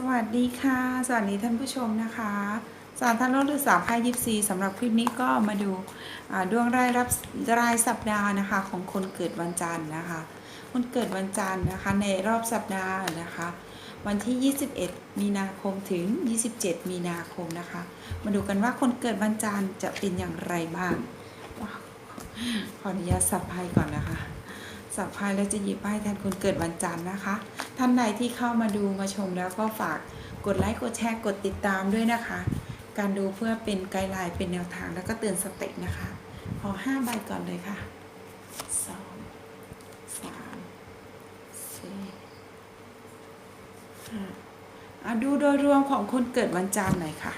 สวัสดีค่ะ สวัสดีท่านผู้ชมนะคะสารทันโลกหรือสาวพายิปซีสำหรับคลิปนี้ก็มาดูดวงรายรับรายสัปดาห์นะคะ ของคนเกิดวันจันทร์นะคะ คนเกิดวันจันทร์นะคะในรอบสัปดาห์นะคะ วันที่ 21 มีนาคมถึง 27 มีนาคมนะคะ มาดูกันว่าคนเกิดวันจันทร์จะเป็นอย่างไรบ้างขออนุญาตสับไพ่ก่อนนะคะ สับไพ่แล้วจะหยิบไพ่แทนคนเกิดวันจันทร์นะคะ ท่านใดที่เข้ามาดูมาชมแล้วก็ฝากกดไลค์กดแชร์กดติดตามด้วยนะคะ การดูเพื่อเป็นไกด์ไลน์เป็นแนวทางแล้วก็เตือนสตินะคะ ขอห้าใบก่อนเลยค่ะสองสามสี่ห้าอะดูโดยรวมของคนเกิดวันจันทร์หน่อยค่ะ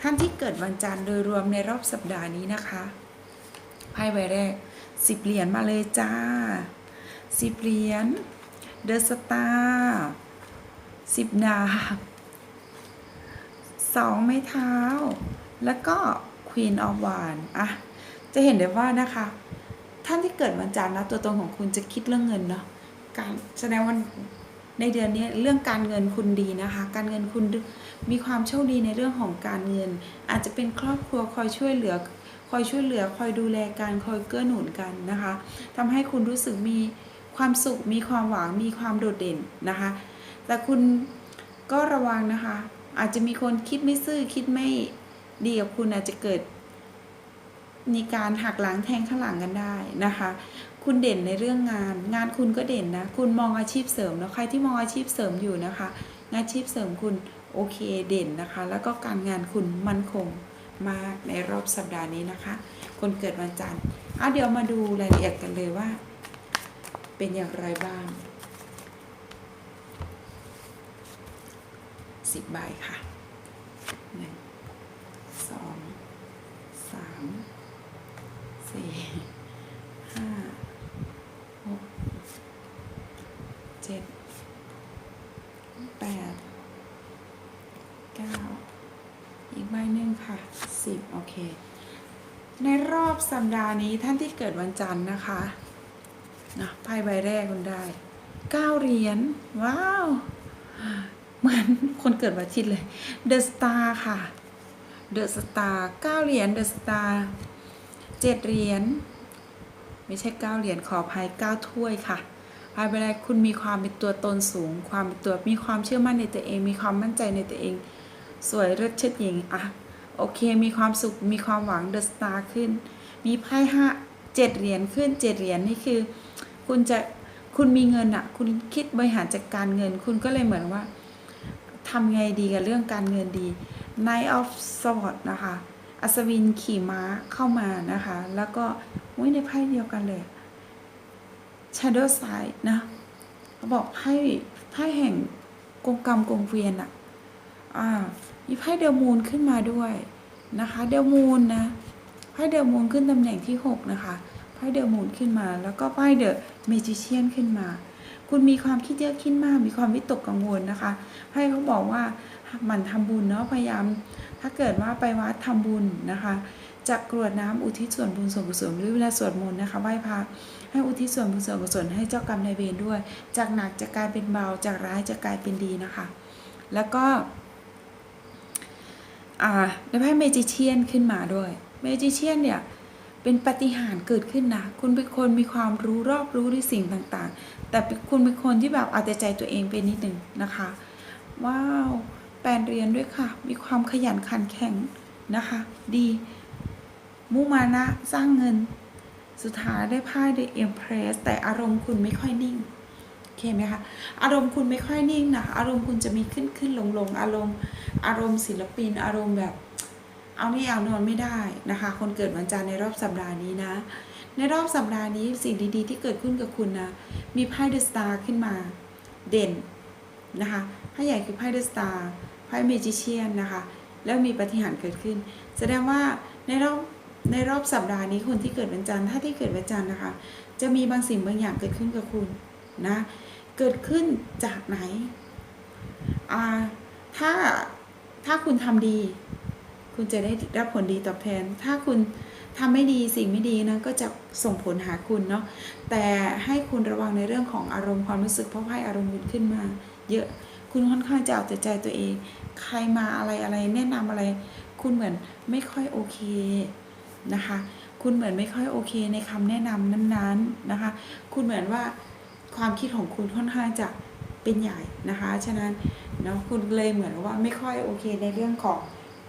ท่านที่เกิดวันจันทร์โดยรวมในรอบสัปดาห์นี้นะคะไพ่ใบแรก สิบเหรียญมาเลยจ้าสิบเหรียญเดอะสตาร์สิบดาบสองไม้เท้า แล้วก็ควีนออฟวานอะจะเห็นได้ว่านะคะ ท่านที่เกิดวันจันทร์นะตัวตนของคุณจะคิดเรื่องเงินเนาะการแสดงว่าในเดือนนี้เรื่องการเงินคุณดีนะคะ การเงินคุณมีความโชคดีในเรื่องของการเงิน อาจจะเป็นครอบครัวคอยช่วยเหลือ คอยช่วยเหลือคอยดูแลกันคอยเกื้อหนุนกันนะคะทำให้คุณรู้สึกมีความสุขมีความหวังมีความโดดเด่นนะคะ แต่คุณก็ระวังนะคะ อาจจะมีคนคิดไม่ซื่อคิดไม่ดีกับคุณอาจจะเกิดมีการหักหลังแทงข้างหลังกันได้นะคะ คุณเด่นในเรื่องงาน งานคุณก็เด่นนะ คุณมองอาชีพเสริมแล้วใครที่มองอาชีพเสริมอยู่นะคะ งานอาชีพเสริมคุณโอเคเด่นนะคะ แล้วก็การงานคุณมั่นคง มากในรอบสัปดาห์นี้นะคะ คนเกิดวันจันทร์เอาเดี๋ยวมาดูรายละเอียดกันเลยว่า เป็นอย่างไรบ้างสิบใบค่ะหนึ่งสองสามสี่ห้าหกเจ็ดแปดเก้าอีกใบหนึ่ง ค่ะสิบโอเค ในรอบสัปดาห์นี้ท่านที่เกิดวันจันทร์นะคะนะไพ่ใบแรกคุณได้เก้าเหรียญว้าว เหมือนคนเกิดวันอาทิตย์เลยเดอะสตาร์ค่ะเดอะสตาร์เก้าเหรียญเดอะสตาร์เจ็ดเหรียญไม่ใช่เก้าเหรียญขออภัยเก้าถ้วยค่ะไพ่ใบแรกคุณมีความเป็นตัวตนสูง ความเป็นตัวมีความเชื่อมั่นในตัวเอง มีความมั่นใจในตัวเอง สวยเลิศเชิดหญิงอะ โอเค มีความสุข มีความหวังเดอะสตาร์ขึ้น มีไพ่ห้าเจ็ดเหรียญขึ้นเจ็ดเหรียญนี่คือ คุณจะคุณมีเงินอะคุณคิดบริหารจัดการเงิน คุณก็เลยเหมือนว่าทำไงดีกับเรื่องการเงินดี Knight of Swords นะคะ อัศวินขี่ม้าเข้ามานะคะ แล้วก็อุ้ยในไพ่เดียวกันเลย Shadow Side นะเขาบอกไพ่ไพ่แห่งกงกรรมกงเวียนอะอ่า มีไพ่เดลมูนขึ้นมาด้วยนะคะ เดลมูนนะไพ่เดลมูนขึ้นตำแหน่งที่หกนะคะไพ่เดลมูนขึ้นมา แล้วก็ไพ่เดอะเมจิเชียนขึ้นมา คุณมีความคิดเยอะคิดมาก มีความวิตกกังวลนะคะไพ่เขาบอกว่าหมั่นทำบุญเนาะพยายาม ถ้าเกิดว่าไปวัดทำบุญนะคะจะกรวดน้ำอุทิศส่วนบุญส่วนกุศลหรือเวลาสวดมนต์นะคะไหว้พระให้อุทิศส่วนบุญส่วนกุศลให้เจ้ากรรมนายเวรด้วย จากหนักจะกลายเป็นเบาจากร้ายจะกลายเป็นดีนะคะ แล้วก็ อ่าในไพ่เมจิเชียนขึ้นมาด้วยเมจิเชียนเนี่ยเป็นปฏิหารเกิดขึ้นนะ คุณเป็นคนมีความรู้รอบรู้ในสิ่งต่างๆ แต่คุณเป็นคนที่แบบเอาแต่ใจตัวเองเป็นนิดหนึ่งนะคะ ว้าว แปลนเรียนด้วยค่ะ มีความขยันขันแข็งนะคะ ดี มุมานะ สร้างเงิน สุดท้ายได้ไพ่ได้เอ็มเพรสแต่อารมณ์คุณไม่ค่อยนิ่ง เคไหมคะ อารมณ์คุณไม่ค่อยนิ่งนะอารมณ์คุณจะมีขึ้นขึ้นลงลงอารมณ์ อารมณ์ศิลปิน อารมณ์แบบ เอานี่เอานอนไม่ได้นะคะ คนเกิดวันจันทร์ในรอบสัปดาห์นี้นะ ในรอบสัปดาห์นี้สิ่งดีๆ ที่เกิดขึ้นกับคุณนะ มีไพ่เดอะสตาร์ขึ้นมาเด่นนะคะไพ่ใหญ่คือไพ่เดอะสตาร์ไพ่เมจิเชียนนะคะ แล้วมีปฏิหารเกิดขึ้น แสดงว่าในรอบในรอบสัปดาห์นี้คนที่เกิดวันจันทร์ถ้าที่เกิดวันจันทร์นะคะ จะมีบางสิ่งบางอย่างเกิดขึ้นกับคุณ นะเกิดขึ้นจากไหนถ้าถ้าคุณทำดี คุณจะได้รับผลดีตอบแทน ถ้าคุณทำไม่ดีสิ่งไม่ดีนะก็จะส่งผลหาคุณเนาะแต่ให้คุณระวังในเรื่องของอารมณ์ความรู้สึกเพราะไพ่อารมณ์คุณขึ้นมา เยอะคุณค่อนข้างจะเอาแต่ใจตัวเอง ใครมาอะไรอะไรแนะนำอะไร คุณเหมือนไม่ค่อยโอเคนะคะ คุณเหมือนไม่ค่อยโอเคในคำแนะนำนั้นๆนะคะ คุณเหมือนว่า ความคิดของคุณค่อนข้างจะเป็นใหญ่นะคะ ฉะนั้นเนาะคุณเลยเหมือนว่าไม่ค่อยโอเคในเรื่องของ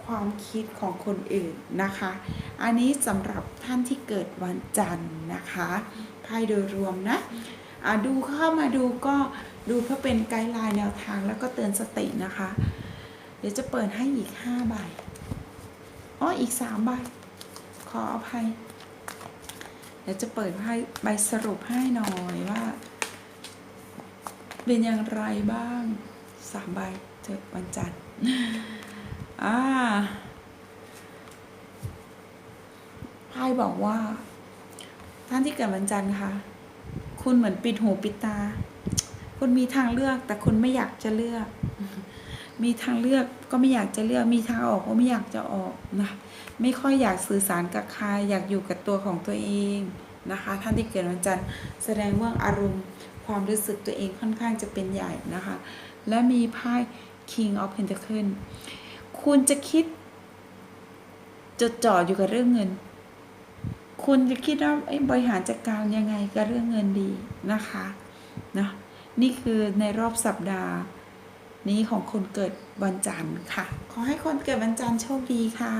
ความคิดของคนอื่นนะคะ อันนี้สำหรับท่านที่เกิดวันจันทร์นะคะไพ่โดยรวมนะดูเข้ามาดูก็ดูเพื่อเป็นไกด์ไลน์แนวทางแล้วก็เตือนสตินะคะ เดี๋ยวจะเปิดให้อีก5ใบอ๋ออีก3ใบขออภัยเดี๋ยวจะเปิดให้ใบสรุปให้หน่อยว่า เป็นอย่างไรบ้างสามใบเจอวันจันทร์อ่าไพ่บอกว่า ท่านที่เกิดวันจันทร์ค่ะ คุณเหมือนปิดหูปิดตา คุณมีทางเลือกแต่คุณไม่อยากจะเลือก มีทางเลือกก็ไม่อยากจะเลือกมีทางออกก็ไม่อยากจะออกนะไม่ค่อยอยากสื่อสารกับใครอยากอยู่กับตัวของตัวเองนะคะ ท่านที่เกิดวันจันทร์แสดงว่าอารมณ์ ความรู้สึกตัวเองค่อนข้างจะเป็นใหญ่นะคะ และมีไพ่ King of Pentacle คุณจะคิดจดจ่ออยู่กับเรื่องเงิน คุณจะคิดว่าเอ้บริหารจัดการยังไงกับเรื่องเงินดีนะคะนะนี่คือในรอบสัปดาห์ นี้ของคนเกิดวันจันทร์ค่ะ ขอให้คนเกิดวันจันทร์โชคดีค่ะ